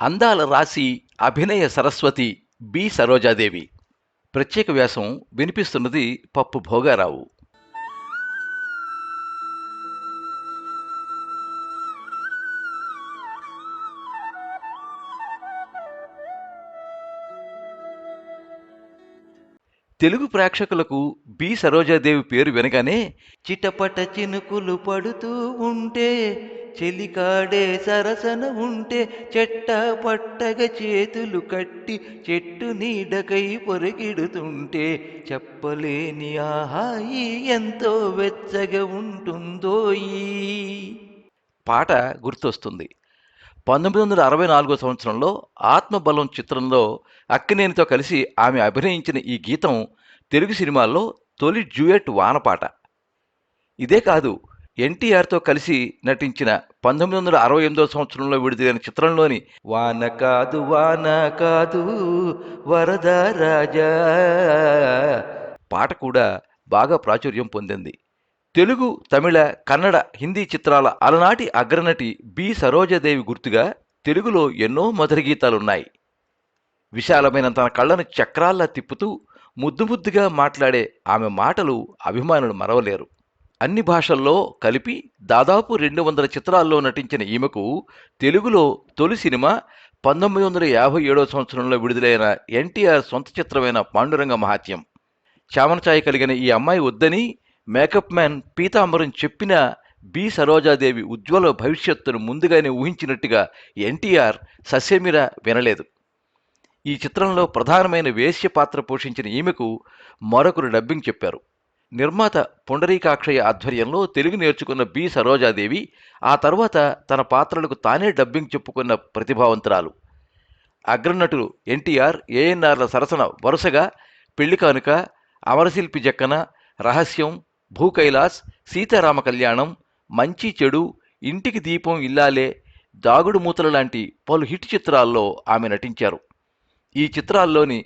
అందాల రాశి అభినయ సరస్వతి బి. సరోజాదేవి. ప్రత్యేక వ్యాసం వినిపిస్తున్నది పప్పు భోగారావు. తెలుగు ప్రేక్షకులకు బి. సరోజాదేవి పేరు వినగానే చిటపట చినుకులు పడుతూ ఉంటే చెలికాడే సరసన ఉంటే చెట్ట పట్టగ చేతులు కట్టి చెట్టు నీడకై పొరగిడుతుంటే చెప్పలేని ఆహాయి ఎంతో వెచ్చగా ఉంటుందో ఈ. పాట గుర్తొస్తుంది. పంతొమ్మిది వందల అరవై నాలుగో సంవత్సరంలో ఆత్మబలం చిత్రంలో అక్కినేనితో కలిసి ఆమె అభినయించిన ఈ గీతం తెలుగు సినిమాల్లో తొలి డ్యూయట్ వానపాట ఇదే కాదు ఎన్టీఆర్తో కలిసి నటించిన పంతొమ్మిది వందల అరవై ఎనిమిదో సంవత్సరంలో విడుదలైన చిత్రంలోని వాన కాదు వాన కాదు వరద రాజా పాట కూడా బాగా ప్రాచుర్యం పొందింది. తెలుగు తమిళ కన్నడ హిందీ చిత్రాల అలనాటి అగ్రనటి బి. సరోజదేవి గుర్తుగా తెలుగులో ఎన్నో మధుర గీతాలున్నాయి. విశాలమైన తన కళ్ళను చక్రాల్లా తిప్పుతూ ముద్దు ముద్దుగా మాట్లాడే ఆమె మాటలు అభిమానులు మరవలేరు. అన్ని భాషల్లో కలిపి దాదాపు రెండు వందల చిత్రాల్లో నటించిన ఈమెకు తెలుగులో తొలి సినిమా పంతొమ్మిది వందల యాభై ఏడో సంవత్సరంలో విడుదలైన ఎన్టీఆర్ సొంత చిత్రమైన పాండురంగ మహాత్యం చామనచాయ కలిగిన ఈ అమ్మాయి వద్దని మేకప్ మ్యాన్ పీతాంబరం చెప్పిన బి సరోజాదేవి ఉజ్వల భవిష్యత్తును ముందుగానే ఊహించినట్టుగా ఎన్టీఆర్ సస్యమిర వినలేదు. ఈ చిత్రంలో ప్రధానమైన వేశ్య పాత్ర పోషించిన ఈమెకు మరొకరు డబ్బింగ్ చెప్పారు. నిర్మాత పుండరీకాక్షయ్య ఆధ్వర్యంలో తెలుగు నేర్చుకున్న బి సరోజాదేవి ఆ తర్వాత తన పాత్రలకు తానే డబ్బింగ్ చెప్పుకున్న ప్రతిభావంతురాలు. అగ్రనటులు ఎన్టీఆర్ ఏఎన్ఆర్ల సరసన వరుసగా పెళ్ళి కానుక అమరశిల్పి జక్కన రహస్యం భూకైలాస్ సీతారామ కళ్యాణం మంచి చెడు ఇంటికి దీపం ఇల్లాలే దాగుడు మూతల లాంటి పలు హిట్ చిత్రాల్లో ఆమె నటించారు. ఈ చిత్రాల్లోని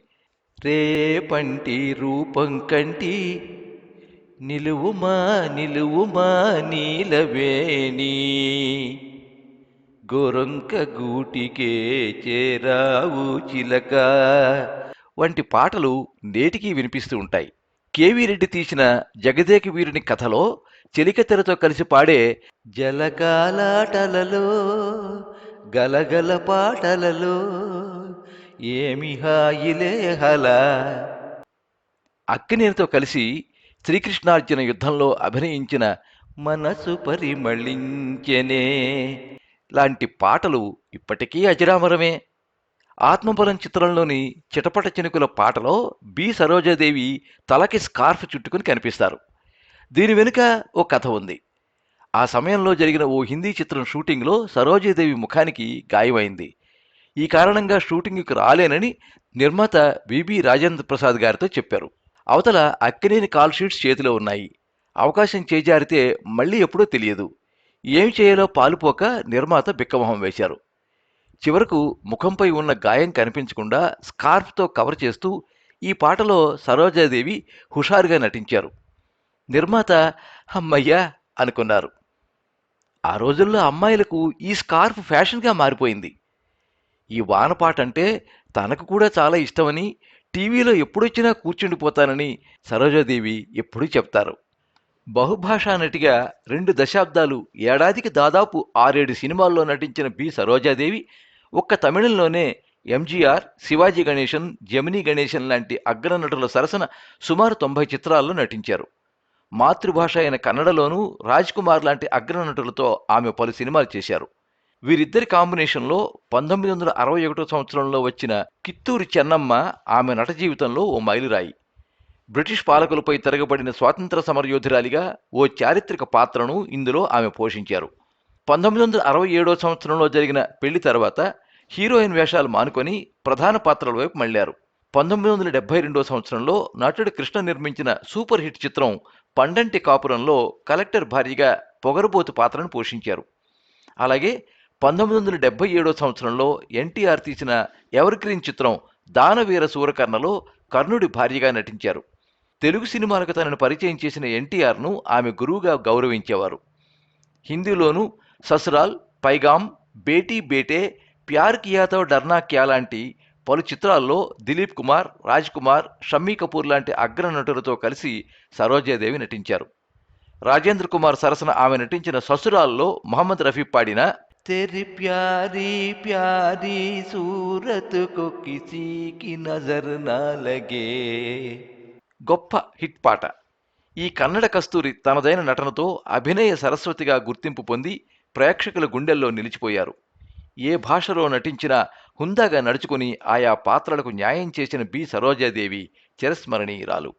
రేపంటి రూపం కంటి నిలువుమా నిలువుమా నీలవేణి. గోరంక గూటికే చేరావు చిలక. వంటి పాటలు నేటికీ వినిపిస్తూ ఉంటాయి. కేవీ రెడ్డి తీసిన జగదేక వీరుని కథలో చెలికతెరతో కలిసి పాడే జలకాలాటలలో గలగల పాటలలో ఏమి హాయిలే హల. అక్కినేనితో కలిసి శ్రీకృష్ణార్జున యుద్ధంలో అభినయించిన మనసు పరిమళించెనే. లాంటి పాటలు ఇప్పటికీ అజరామరమే. ఆత్మబలం చిత్రంలోని చిటపట చినుకుల పాటలో బి. సరోజాదేవి తలకి స్కార్ఫ్ చుట్టుకుని కనిపిస్తారు. దీని వెనుక ఓ కథ ఉంది. ఆ సమయంలో జరిగిన ఓ హిందీ చిత్రం షూటింగ్లో సరోజాదేవి ముఖానికి గాయమైంది. ఈ కారణంగా షూటింగ్కి రాలేనని నిర్మాత విబి రాజేంద్ర ప్రసాద్ గారితో చెప్పారు. అవతల అక్కినేని కాల్ షీట్స్ చేతిలో ఉన్నాయి. అవకాశం చేజారితే మళ్ళీ ఎప్పుడో తెలియదు. ఏం చేయాలో పాలుపోక నిర్మాత బిక్కమొహం వేశారు. చివరకు ముఖంపై ఉన్న గాయం కనిపించకుండా స్కార్ఫ్తో కవర్ చేస్తూ ఈ పాటలో సరోజాదేవి హుషారుగా నటించారు. నిర్మాత అమ్మయ్యా అనుకున్నారు. ఆ రోజుల్లో అమ్మాయిలకు ఈ స్కార్ఫ్ ఫ్యాషన్గా మారిపోయింది. ఈ వానపాట అంటే తనకు కూడా చాలా ఇష్టమని టీవీలో ఎప్పుడొచ్చినా కూర్చుండిపోతానని సరోజాదేవి ఎప్పుడూ చెప్తారు. బహుభాషా నటిగా రెండు దశాబ్దాలు ఏడాదికి దాదాపు ఆరేడు సినిమాల్లో నటించిన బి సరోజాదేవి ఒక్క తమిళంలోనే ఎంజీఆర్ శివాజీ గణేశన్ జమినీ గణేశన్ లాంటి అగ్రనటుల సరసన సుమారు తొంభై చిత్రాల్లో నటించారు. మాతృభాష అయిన కన్నడలోనూ రాజ్ కుమార్ లాంటి అగ్రనటులతో ఆమె పలు సినిమాలు చేశారు. వీరిద్దరి కాంబినేషన్లో పంతొమ్మిది వందల అరవై ఒకటో సంవత్సరంలో వచ్చిన కిత్తూరు చెన్నమ్మ ఆమె నట జీవితంలో ఓ మైలురాయి. బ్రిటిష్ పాలకులపై తిరగబడిన స్వాతంత్ర సమరయోధురాలిగా ఓ చారిత్రక పాత్రను ఇందులో ఆమె పోషించారు. పంతొమ్మిది వందల అరవై ఏడో సంవత్సరంలో జరిగిన పెళ్ళి తర్వాత హీరోయిన్ వేషాలు మానుకొని ప్రధాన పాత్రల వైపు మళ్ళారు. పంతొమ్మిది వందల డెబ్బై రెండో సంవత్సరంలో నటుడు కృష్ణ నిర్మించిన సూపర్ హిట్ చిత్రం పండంటి కాపురంలో కలెక్టర్ భార్యగా పొగరుబోతు పాత్రను పోషించారు. అలాగే పంతొమ్మిది వందల డెబ్బై ఏడో సంవత్సరంలో ఎన్టీఆర్ తీసిన ఎవర్గ్రీన్ చిత్రం దానవీర సూరకర్ణలో కర్ణుడి భార్యగా నటించారు. తెలుగు సినిమాలకు తనను పరిచయం చేసిన ఎన్టీఆర్ను ఆమె గురువుగా గౌరవించేవారు. హిందీలోనూ ససురాల్ పైగాం బేటీ బేటే ప్యార్ కియాతో డర్నా క్యా లాంటి పలు చిత్రాల్లో దిలీప్ కుమార్ రాజ్ కుమార్ షమ్మీ కపూర్ లాంటి అగ్ర నటులతో కలిసి సరోజాదేవి నటించారు. రాజేంద్ర కుమార్ సరసన ఆమె నటించిన ససురాల్లో మహమ్మద్ రఫీ పాడిన तेरी प्यारी प्यारी सूरत సూరత్ किसी की నజర్ నా లగే గొప్ప హిట్ పాట. ఈ కన్నడ కస్తూరి తనదైన నటనతో అభినయ సరస్వతిగా గుర్తింపు పొంది ప్రేక్షకుల గుండెల్లో నిలిచిపోయారు. ఏ భాషలో నటించినా హుందాగా నడుచుకుని ఆయా పాత్రలకు న్యాయం చేసిన బి. సరోజాదేవి చిరస్మరణీయురాలు.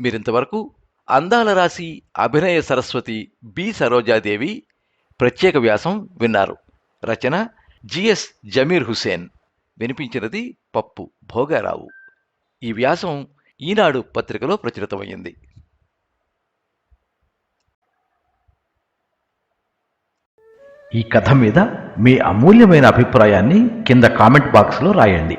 మీరింతవరకు అందాల రాశి అభినయ సరస్వతి బి సరోజాదేవి ప్రత్యేక వ్యాసం విన్నారు. రచన జిఎస్ జమీర్ హుసేన్. వినిపించినది పప్పు భోగారావు. ఈ వ్యాసం ఈనాడు పత్రికలో ప్రచురితమైంది ఈ కథ మీద మీ అమూల్యమైన అభిప్రాయాన్ని కింద కామెంట్ బాక్స్లో రాయండి.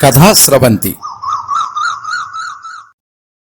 కథా స్రవంతి